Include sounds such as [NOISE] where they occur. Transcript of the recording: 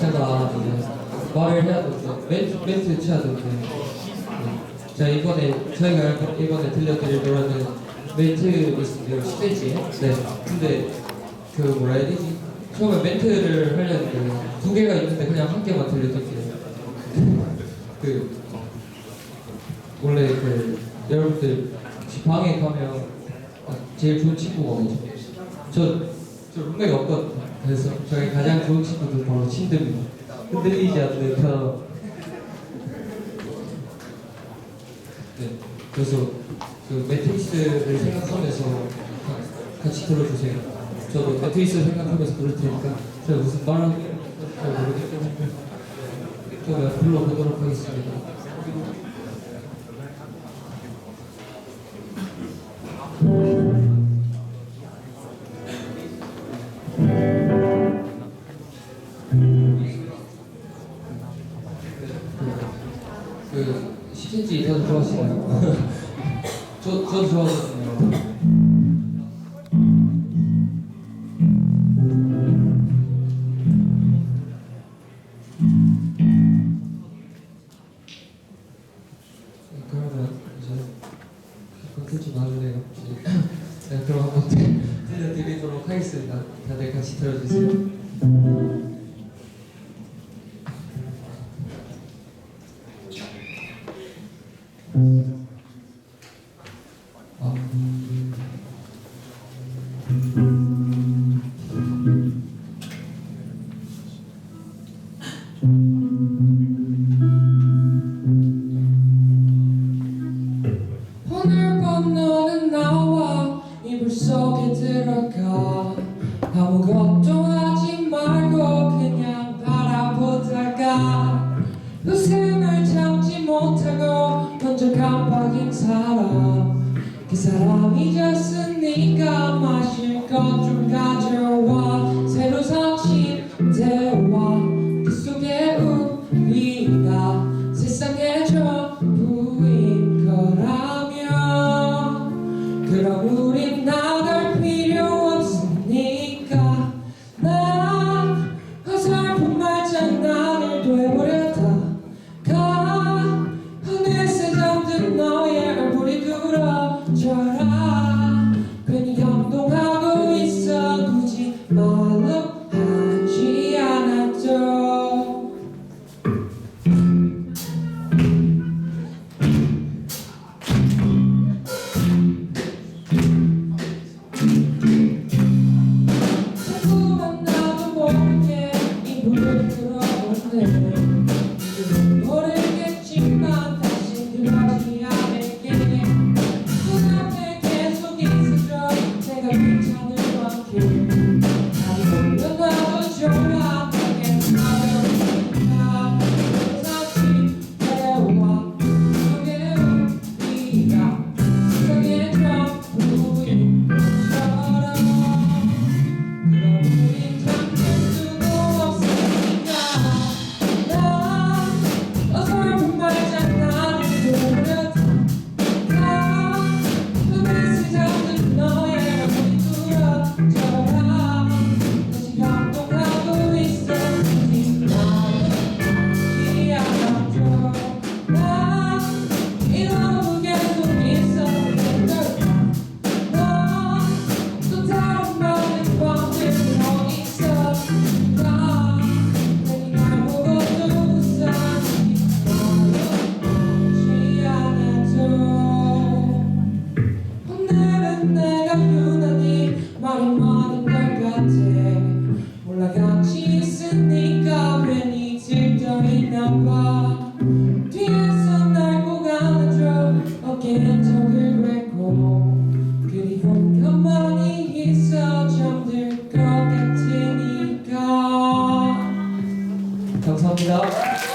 제가 말을 해야 되는데 멘트, 멘트 쳐야 되는데 네. 제가 이번에 저희가 이번에 들려드릴 노래는 멘트 있는데요 10cm에. 네. 근데 그 뭐라 해야 되지? 처음에 멘트를 하려는데 두 개가 있는데 그냥 한 개만 들려드릴게요. [LAUGHS] 그 원래 그 여러분들 방에 가면 아, 제일 좋은 친구가 뭐죠? 저, 저 룸메가 없거든요. 그래서 저희 가장 좋은 친구들 바로 침대입니다. 흔들리지 않는 편. 네, 그래서 그 매트리스를 생각하면서 가- 같이 들어주세요. 저도 매트리스 생각하면서 부를 테니까 제가 무슨 말하는 잘 모르기 때문에 제가 불러보도록 하겠습니다. 그 10cm 다들 좋아하시나요? 저, 저 좋아하거든요. [LAUGHS] 그럼 한번 [LAUGHS] 들려드리도록 하겠습니다. 다들 같이 들어주세요. 오늘 밤 너는 나와 이불 속에 들어가. 아무것도 하지 말고 그냥 바라보다가. 웃음을 참지 못하고 먼저 깜빡인 사람. 그 사람 잊었으니까 마실 것 두 감사합니다.